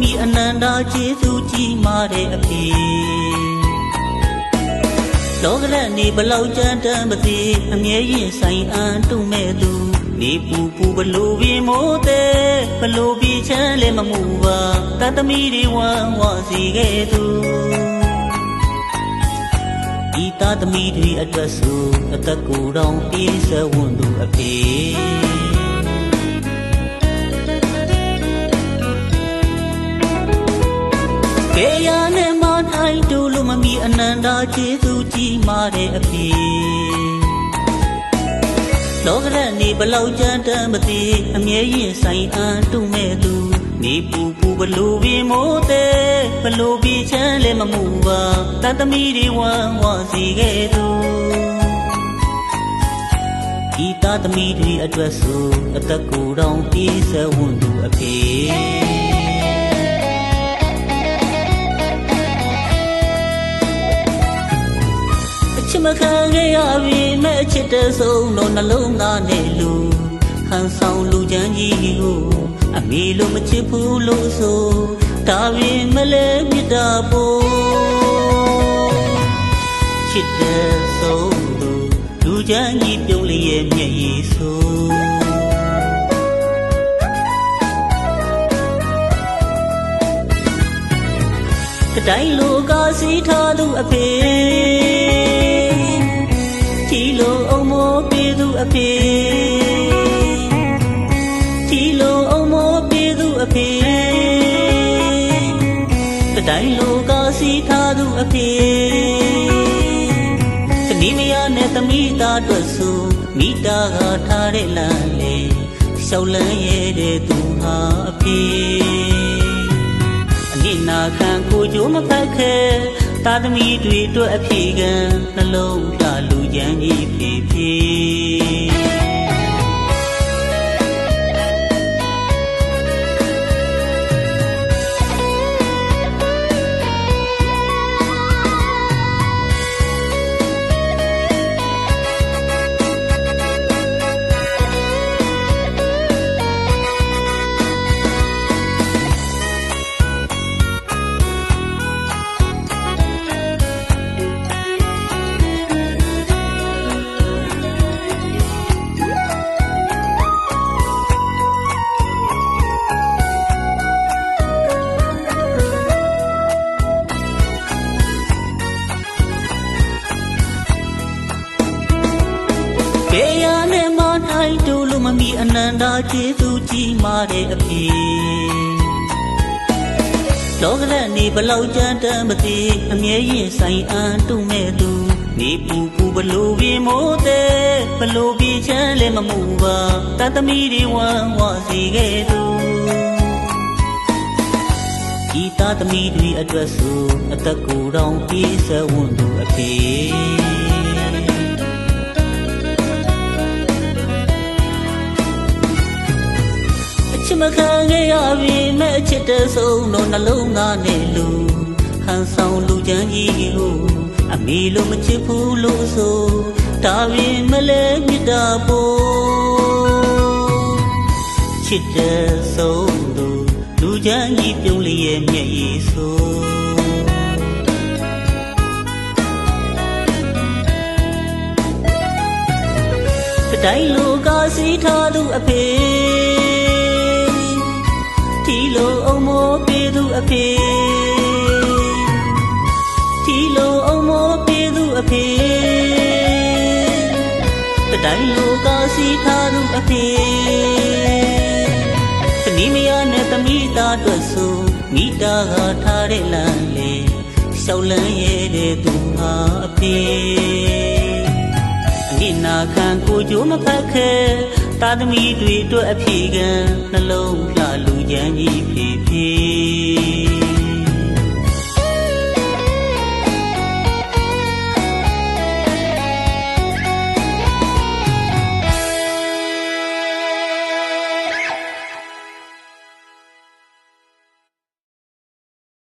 မီအနန္တာကျေးဇူးကြီးမာတဲ့အဖေလောကရက်နေဘလောက်ကြမ်းတမ်းမသိအမြဲရင်ဆိုင်အန်တုမဲ့သူနေပူပူဘလို့ပြမိုးတဲ့ဘလို့ပြချမ်းလဲမမှုပါတတ်သမီးတွေဝမ်းဝစီခဲ့သူဤသားသမီးတွေအတွက်ဆိုအသက်ကိုယ်တော်ပြေးစဝွန်သူအဖေ ကေရနဲ့မနိုင်တူလို့မမီအနန္တာကျေးဇူးကြီးမာတဲ့အဖေလောကရက်နေဘလောက်ကြမ်းတမ်းမသိအမြဲရင်ဆိုင်အန်တုမဲ့သူနေပူပူဘလို့ပြမိုးတဲ့ဘလို့ပြချမ်းလဲမမှုပါတတ်သမီးတွေဝမ်းဝစီခဲ့သူဤသားသမီးတွေအတွက်ဆိုအသက်ကိုယ်တော်ပြေးစဝွန်သူအဖေ ချစ်မခံခဲ့ရပြီမဲ့အချစ်တဲ့ဆုံးတော့နှလုံးသားနဲ့လူဟန်ဆောင်လူချမ်းကြီးကိုအမေလိုမချစ်ဘူးလို့ဆိုဒါပြင်မလဲမြတ်တာပို့ချစ်တဲ့ဆုံးတော့လူချမ်းကြီးပြုံးလျက်မျက်ရည်ဆိုကတိုင်းလိုကားစီထားသူအဖေတီ လိုအုံမိုးပြေသူအဖေတီလိုအုံမိုးပြေသူအဖေကတိုင်းလိုကားစီထားသူအဖေသနီးမယားနဲ့သမီးသားတို့ဆိုမိသားကထားတဲ့လမ်းလေရှောက်လန်းရဲ့တဲ့သူဟာအဖေအနစ်နာခံကိုကြိုးမဖက်ခဲ တာသမီတွေအတွက်အဖြေခံနှလုံးသားလူချမ်းကြီးဖြည်းဖြည်း ပေရနဲ့မနိုင်တူလို့မမီအနန္တာကျေးဇူးကြီးမာတဲ့အဖေလောကရက်နေဘလောက်ကြမ်းတမ်းမသိအမြဲရင်ဆိုင်အန်တုမဲ့သူနေပူပူဘလို့ပြမိုးတဲ့ဘလို့ပြချမ်းလဲမမှုပါတတ်သမီးတွေဝမ်းဝစီခဲ့သူဤသားသမီးတွေအတွက်ဆိုအသက်ကိုယ်တော်ပြေးစဝွန်သူအဖေ ချစ်မခံခဲ့ရပြီမဲ့အချစ်တဲ့ဆုံးတော့နှလုံးသားနဲ့လူဟန်ဆောင်လူချမ်းကြီးကိုအမေလိုမချစ်ဘူးလို့ဆိုဒါပြင်မလဲမြတ်တာပို့ချစ်တဲ့ဆုံးတော့လူချမ်းကြီးပြုံးလျက်မျက်ရည်ဆိုကတိုင်းလိုကားစီထားသူအဖေ ဖေတီလိုအုံမိုးပြေသူအဖေကတိုင်းလိုကားစီထားသူအဖေသနီးမယားနဲ့သမီးသားတို့ဆိုမိသားကထားတဲ့လမ်းလေရှောက်လန်းရဲ့တဲ့သူဟာအဖေအနစ်နာခံကိုကြိုးမဖက်ခဲတာသမီတွေအတွက်အဖြေခံနှလုံး